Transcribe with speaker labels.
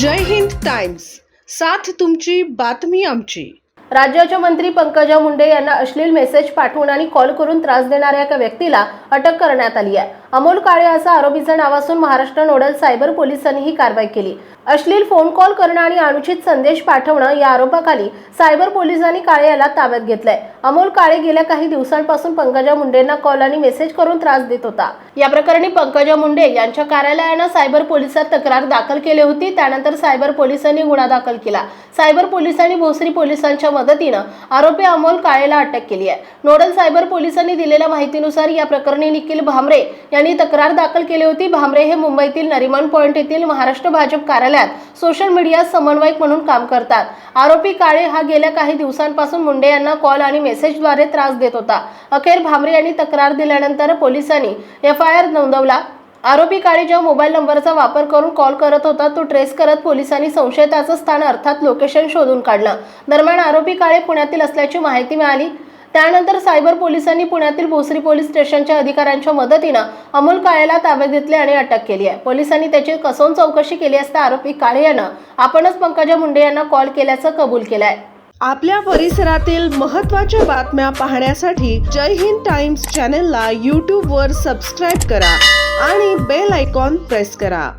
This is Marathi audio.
Speaker 1: जय हिंद टाइम्स. साथ तुमची बातमी आमची.
Speaker 2: राज्याच्या मंत्री पंकजा मुंडे यांना अश्लील मेसेज पाठवून आणि कॉल करून त्रास देणाऱ्या एका व्यक्तीला अटक करण्यात आली आहे. अमोल काळे असा आरोपीचं नाव असून महाराष्ट्र नोडल सायबर पोलिसांनी ही कारवाई केली. अश्लील फोन कॉल करणं आणि अनुचित संदेश पाठवणं या आरोपाखाली सायबर पोलिसांनी काळे याला ताब्यात घेतलंय. अमोल काळे गेल्या काही दिवसांपासून पंकजा मुंडेंना कॉल आणि मेसेज करून त्रास देत होता. या प्रकरणी पंकजा मुंडे यांच्या कार्यालयानं सायबर पोलिसात तक्रार दाखल केली होती. त्यानंतर सायबर पोलिसांनी गुन्हा दाखल केला. सायबर पोलिसांनी भोसरी पोलिसांच्या मदतीनं आरोपी अमोल काळेला अटक केली आहे. नोडल सायबर पोलिसांनी दिलेल्या माहितीनुसार या प्रकरणी निखिल भामरे यांनी तक्रार दाखल केली होती. भामरे हे मुंबईतील नरिमन पॉइंट येथील महाराष्ट्र भाजप कार्यालयात सोशल मीडिया समन्वयक म्हणून काम करतात. आरोपी काळे हा गेल्या काही दिवसांपासून मुंडे यांना कॉल आणि मेसेजद्वारे त्रास देत होता. अखेर भामरे यांनी तक्रार दिल्यानंतर पोलिसांनी एफ आय आर नोंदवला. आरोपी काळे ज्या मोबाईल नंबरचा वापर करून कॉल करत होता तो ट्रेस करत पोलिसांनी संशयिताचं स्थान अर्थात लोकेशन शोधून काढलं. दरम्यान आरोपी काळे पुण्यातील असल्याची माहिती मिळाली. त्यानंतर सायबर पोलिसांनी पुण्यातील भोसरी पोलीस स्टेशनच्या अधिकाऱ्यांच्या मदतीनं अमोल काळेला ताब्यात घेतले आणि अटक केली आहे. पोलिसांनी त्याची कसून चौकशी केली असता आरोपी काळे यानं आपणच पंकजा मुंडे यांना कॉल केल्याचं कबूल केलंय.
Speaker 1: आपल्या परिसरातील महत्त्वाच्या बातम्या पाहण्यासाठी जय हिंद टाइम्स चॅनलला यूट्यूबवर सबस्क्राईब करा आणि बेल आयकॉन प्रेस करा.